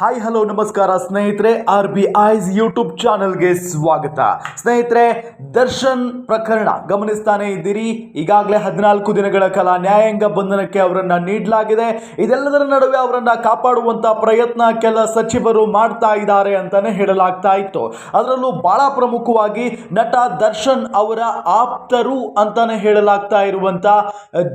Hi hello ನಮಸ್ಕಾರ ಸ್ನೇಹಿತರೆ R B ice YouTube ಚಾನಲ್ಗೆ ಸ್ವಾಗತ. ಸ್ನೇಹಿತರೆ, ದರ್ಶನ್ ಪ್ರಕರಣ, ಗಮನಿಸ್ತಾನೆ ಇದ್ದೀರಿ. ಈಗಾಗಲೇ ಹದಿನಾಲ್ಕು ದಿನಗಳ ಕಾಲ ನ್ಯಾಯಾಂಗ ಬಂಧನಕ್ಕೆ ಅವರನ್ನು ನೀಡಲಾಗಿದೆ. ಇದೆಲ್ಲದರ ನಡುವೆ ಅವರನ್ನು ಕಾಪಾಡುವಂಥ ಪ್ರಯತ್ನ ಕೆಲ ಸಚಿವರು ಮಾಡ್ತಾ ಇದ್ದಾರೆ ಅಂತಾನೆ ಹೇಳಲಾಗ್ತಾ ಇತ್ತು. ಅದರಲ್ಲೂ ಬಹಳ ಪ್ರಮುಖವಾಗಿ ನಟ ದರ್ಶನ್ ಅವರ ಆಪ್ತರು ಅಂತಾನೆ ಹೇಳಲಾಗ್ತಾ ಇರುವಂತ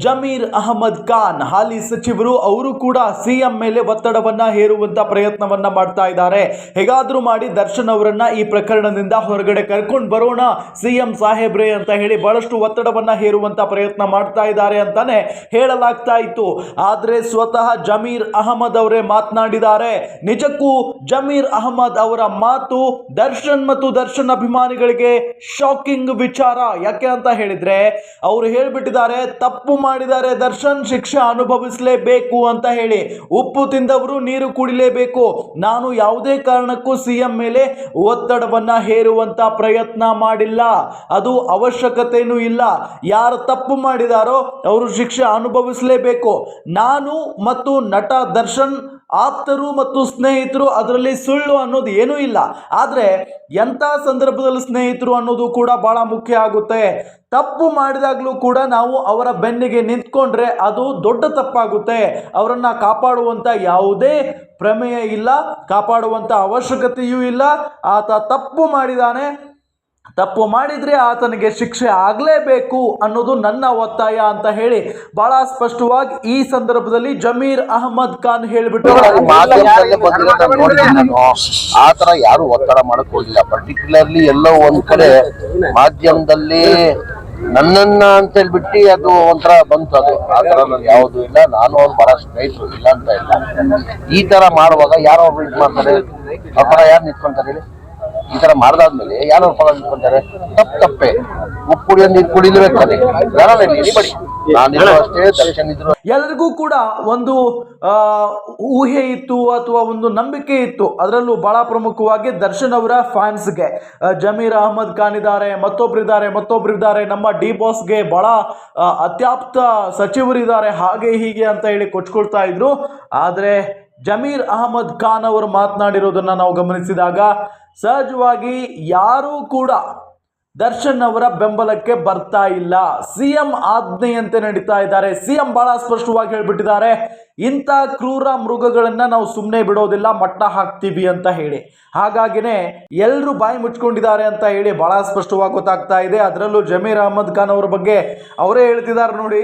ಜಮೀರ್ ಅಹಮದ್ ಖಾನ್, ಹಾಲಿ ಸಚಿವರು, ಅವರು ಕೂಡ ಸಿಎಂ ಮೇಲೆ ಒತ್ತಡವನ್ನ ಹೇರುವಂತ ಪ್ರಯತ್ನವನ್ನ ಮಾಡ್ತಾ ಇದ್ದಾರೆ. ಹೇಗಾದ್ರೂ ಮಾಡಿ ದರ್ಶನ್ ಅವರನ್ನ ಈ ಪ್ರಕರಣದಿಂದ ಹೊರಗಡೆ ಕರ್ಕೊಂಡು ಬರೋಣ. ಸಿಎಂ ಸಾಹೇಬ್ರೆ ಅಂತ ಹೇಳಿ ಬಹಳಷ್ಟು ಒತ್ತಡವನ್ನ ಹೇರುವಂತ ಪ್ರಯತ್ನ ಮಾಡ್ತಾ ಇದ್ದಾರೆ ಅಂತಾನೆ ಹೇಳಲಾಗ್ತಾ ಇತ್ತು. ಆದ್ರೆ ಸ್ವತಃ ಜಮೀರ್ ಅಹಮದ್ ಅವರೇ ಮಾತನಾಡಿದ್ದಾರೆ. ನಿಜಕ್ಕೂ ಜಮೀರ್ ಅಹಮದ್ ಅವರ ಮಾತು ದರ್ಶನ್ ಮತ್ತು ದರ್ಶನ್ ಅಭಿಮಾನಿಗಳಿಗೆ ಶಾಕಿಂಗ್ ವಿಚಾರ. ಯಾಕೆ ಅಂತ ಹೇಳಿದ್ರೆ ಅವರು ಹೇಳ್ಬಿಟ್ಟಿದ್ದಾರೆ, ತಪ್ಪು ಮಾಡಿದ್ದಾರೆ ದರ್ಶನ್, ಶಿಕ್ಷೆ ಅನುಭವಿಸಲೇಬೇಕು ಅಂತ ಹೇಳಿ. ಉಪ್ಪು ತಿಂದವರು ನೀರು ಕುಡಿಲೇಬೇಕು. ನಾನು ಯಾವುದೇ ಕಾರಣಕ್ಕೂ ಸಿಎಂ ಮೇಲೆ ಒತ್ತಡವನ್ನ ಹೇರುವಂತ ಪ್ರಯತ್ನ ಮಾಡಿಲ್ಲ. ಅದು ಅವಶ್ಯಕತೆಯೂ ಇಲ್ಲ. ಯಾರು ತಪ್ಪು ಮಾಡಿದಾರೋ ಅವರು ಶಿಕ್ಷೆ ಅನುಭವಿಸಲೇಬೇಕು. ನಾನು ಮತ್ತು ನಟ ದರ್ಶನ್ ಆಪ್ತರು ಮತ್ತು ಸ್ನೇಹಿತರು ಅದರಲ್ಲಿ ಸುಳ್ಳು ಅನ್ನೋದು ಏನೂ ಇಲ್ಲ. ಆದರೆ ಎಂಥ ಸಂದರ್ಭದಲ್ಲಿ ಸ್ನೇಹಿತರು ಅನ್ನೋದು ಕೂಡ ಭಾಳ ಮುಖ್ಯ ಆಗುತ್ತೆ. ತಪ್ಪು ಮಾಡಿದಾಗಲೂ ಕೂಡ ನಾವು ಅವರ ಬೆನ್ನಿಗೆ ನಿಂತ್ಕೊಂಡ್ರೆ ಅದು ದೊಡ್ಡ ತಪ್ಪಾಗುತ್ತೆ. ಅವರನ್ನು ಕಾಪಾಡುವಂಥ ಯಾವುದೇ ಪ್ರಮೇಯ ಇಲ್ಲ, ಕಾಪಾಡುವಂಥ ಅವಶ್ಯಕತೆಯೂ ಇಲ್ಲ. ಆತ ತಪ್ಪು ಮಾಡಿದಾನೆ ತಪ್ಪು ಮಾಡಿದ್ರೆ ಆತನಿಗೆ ಶಿಕ್ಷೆ ಆಗಲೇಬೇಕು ಅನ್ನೋದು ನನ್ನ ಒತ್ತಾಯ ಅಂತ ಹೇಳಿ ಬಹಳ ಸ್ಪಷ್ಟವಾಗಿ ಈ ಸಂದರ್ಭದಲ್ಲಿ ಜಮೀರ್ ಅಹಮದ್ ಖಾನ್ ಹೇಳಿಬಿಟ್ಟು ಆ ಯಾರು ಒತ್ತಡ ಮಾಡಕ್ ಪರ್ಟಿಕ್ಯುಲರ್ಲಿ ಎಲ್ಲೋ ಒಂದ್ ಕಡೆ ಮಾಧ್ಯಮದಲ್ಲಿ ನನ್ನನ್ನ ಅಂತ ಹೇಳ್ಬಿಟ್ಟು ಅದು ಒಂಥರ ಬಂತು ಅದು. ಆ ತರ ಯಾವ್ದು ಇಲ್ಲ. ನಾನು ಅವ್ರು ಬಹಳ ಸ್ನೇಹಿತರು, ಇಲ್ಲ ಅಂತ ಇಲ್ಲ. ಈ ತರ ಮಾಡುವಾಗ ಯಾರೋ ಇದ್ ಮಾಡ್ತಾರೆ? ಅವ್ರ ಯಾರು ನಿಂತ್ಕೊಂತಾರೆ ಹೇಳಿ? ಈ ತರ ಮಾಡ್ದಾದ್ಮೇಲೆ ಯಾರು ಫಲ ಪರ ತಪ್ಪ ತಪ್ಪು. ಉಪ್ಪು ಕುಡಿಯೋ ನೀರು ಕುಡಿಲೇಬೇಕಾದ್ರೆ ನಾನಿದ್ರು ಅಷ್ಟೇ ದರ್ಶನ್ ಇದ್ರು ಎಲ್ಲರಿಗೂ ಕೂಡ ಒಂದು ಆ, ಊಹೆ ಇತ್ತು ಅಥವಾ ಒಂದು ನಂಬಿಕೆ ಇತ್ತು. ಅದರಲ್ಲೂ ಬಹಳ ಪ್ರಮುಖವಾಗಿ ದರ್ಶನ್ ಅವರ ಫ್ಯಾನ್ಸ್ಗೆ. ಜಮೀರ್ ಅಹಮದ್ ಖಾನ್ ಇದ್ದಾರೆ ಮತ್ತೊಬ್ರು ಇದಾರೆ ನಮ್ಮ ಡಿ ಬಾಸ್ಗೆ ಬಹಳ ಅತ್ಯಾಪ್ತ ಅತ್ಯಾಪ್ತ ಸಚಿವರಿದ್ದಾರೆ ಹಾಗೆ ಹೀಗೆ ಅಂತ ಹೇಳಿ ಕೊಚ್ಕೊಳ್ತಾ ಇದ್ರು. ಆದರೆ ಜಮೀರ್ ಅಹಮದ್ ಖಾನ್ ಅವರು ಮಾತನಾಡಿರೋದನ್ನು ನಾವು ಗಮನಿಸಿದಾಗ, ಸಹಜವಾಗಿ ಯಾರೂ ಕೂಡ ದರ್ಶನ್ ಅವರ ಬೆಂಬಲಕ್ಕೆ ಬರ್ತಾ ಇಲ್ಲ. ಸಿಎಂ ಆಜ್ಞೆಯಂತೆ ನಡೀತಾ ಇದ್ದಾರೆ. ಸಿಎಂ ಬಹಳ ಸ್ಪಷ್ಟವಾಗಿ ಹೇಳ್ಬಿಟ್ಟಿದ್ದಾರೆ, ಇಂಥ ಕ್ರೂರ ಮೃಗಗಳನ್ನ ನಾವು ಸುಮ್ಮನೆ ಬಿಡೋದಿಲ್ಲ, ಮಟ್ಟ ಹಾಕ್ತೀವಿ ಅಂತ ಹೇಳಿ. ಹಾಗಾಗಿನೇ ಎಲ್ಲರೂ ಬಾಯಿ ಮುಚ್ಕೊಂಡಿದ್ದಾರೆ ಅಂತ ಹೇಳಿ ಬಹಳ ಸ್ಪಷ್ಟವಾಗಿ ಗೊತ್ತಾಗ್ತಾ ಇದೆ. ಅದರಲ್ಲೂ ಜಮೀರ್ ಅಹಮದ್ ಖಾನ್ ಅವರ ಬಗ್ಗೆ ಅವರೇ ಹೇಳ್ತಿದ್ದಾರೆ ನೋಡಿ.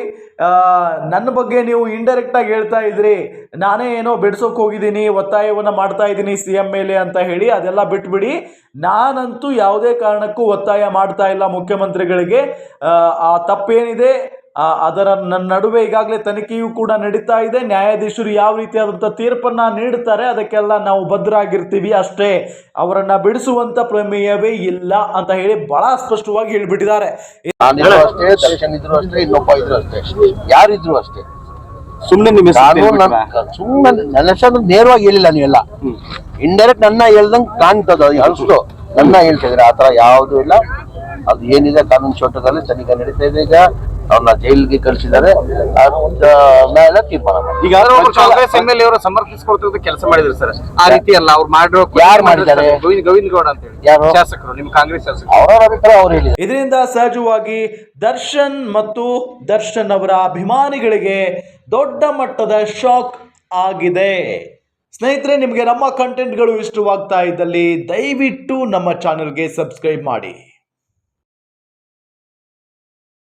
ನನ್ನ ಬಗ್ಗೆ ನೀವು ಇಂಡೈರೆಕ್ಟ್ ಆಗಿ ಹೇಳ್ತಾ ಇದ್ರಿ. ನಾನೇ ಏನೋ ಬಿಡ್ಸೋಕೆ ಹೋಗಿದ್ದೀನಿ ಒತ್ತಾಯವನ್ನು ಮಾಡ್ತಾ ಇದ್ದೀನಿ ಸಿ ಎಂ ಮೇಲೆ ಅಂತ ಹೇಳಿ ಅದೆಲ್ಲ ಬಿಟ್ಬಿಡಿ. ನಾನಂತೂ ಯಾವುದೇ ಕಾರಣಕ್ಕೂ ಒತ್ತಾಯ ಮಾಡ್ತಾ ಇಲ್ಲ ಮುಖ್ಯಮಂತ್ರಿಗಳಿಗೆ. ಆ, ತಪ್ಪೇನಿದೆ. ಅದರ ನನ್ನ ನಡುವೆ ಈಗಾಗಲೇ ತನಿಖೆಯೂ ಕೂಡ ನಡೀತಾ ಇದೆ. ನ್ಯಾಯಾಧೀಶರು ಯಾವ ರೀತಿಯಾದಂಥ ತೀರ್ಪನ್ನ ನೀಡುತ್ತಾರೆ ಅದಕ್ಕೆಲ್ಲ ನಾವು ಭದ್ರಾಗಿರ್ತೀವಿ ಅಷ್ಟೇ. ಅವರನ್ನ ಬಿಡಿಸುವಂತ ಪ್ರಮೇಯವೇ ಇಲ್ಲ ಅಂತ ಹೇಳಿ ಬಹಳ ಸ್ಪಷ್ಟವಾಗಿ ಹೇಳಿಬಿಟ್ಟಿದ್ದಾರೆ. ಅಷ್ಟೇ ದರ್ಶನ್ ಇದ್ರು ಅಷ್ಟೇ ಇನ್ನೊಬ್ಬ ಇದ್ರು ಅಷ್ಟೇ. ಯಾರಿದ್ರು ಅಷ್ಟೇ. ಸುಮ್ಮನೆ ನಿಮ್ಮ? ಸುಮ್ಮನೆ ನನ್ನ ನೇರವಾಗಿ ಹೇಳಿಲ್ಲ ನೀವೆಲ್ಲ. ಇಂಡೈರೆಕ್ಟ್ ನನ್ನ ಹೇಳ್ದಂಗ್ ಕಾಣ್ತದ ಅಷ್ಟು. ನನ್ನ ಹೇಳ್ತಿದ್ರೆ ಆತರ ಯಾವ್ದು ಇಲ್ಲ. ಅದು ಏನಿದೆ ಕಾನೂನು ಚೌಟದಲ್ಲಿ ತನಿಖೆ ನಡೀತಾ ಇದೆ ಈಗ. ಅವ್ರನ್ನ ಜೈಲಿಗೆ ಕಳಿಸಿದ್ದಾರೆ. ನ್ಯಾಯಾಲಯ ತೀರ್ಮಾನ. ಈಗ ಕಾಂಗ್ರೆಸ್ ಎಂ ಅವರು ಸಮರ್ಥಿಸ್ಕೊಡ್ತಿರೋದು ಕೆಲಸ ಮಾಡಿದ್ರು ಸರ್ ಆ ರೀತಿ ಅಲ್ಲ ಅವ್ರು ಮಾಡಿರೋ ಯಾರು ಮಾಡಿದ್ದಾರೆ? ಗೋವಿಂದ ಗೋವಿಂದ ಗೌಡ ಅಂತ ಹೇಳಿ. ಶಾಸಕರು ನಿಮ್ಮ ಕಾಂಗ್ರೆಸ್ ಶಾಸಕರು. ಅವ್ರವ್ರ ಅಭಿಪ್ರಾಯ ಅವ್ರು ಹೇಳಿದ್ದಾರೆ. ಇದರಿಂದ ಸಹಜವಾಗಿ ದರ್ಶನ್ ಮತ್ತು ದರ್ಶನ್ ಅವರ ಅಭಿಮಾನಿಗಳಿಗೆ ದೊಡ್ಡ ಮಟ್ಟದ ಶಾಕ್ ಆಗಿದೆ. ಸ್ನೇಹಿತರೆ ನಿಮಗೆ ನಮ್ಮ ಕಂಟೆಂಟ್ಗಳು ಇಷ್ಟವಾಗ್ತಾ ಇದ್ದಲ್ಲಿ ದಯವಿಟ್ಟು ನಮ್ಮ ಚಾನೆಲ್ಗೆ ಸಬ್ಸ್ಕ್ರೈಬ್ ಮಾಡಿ.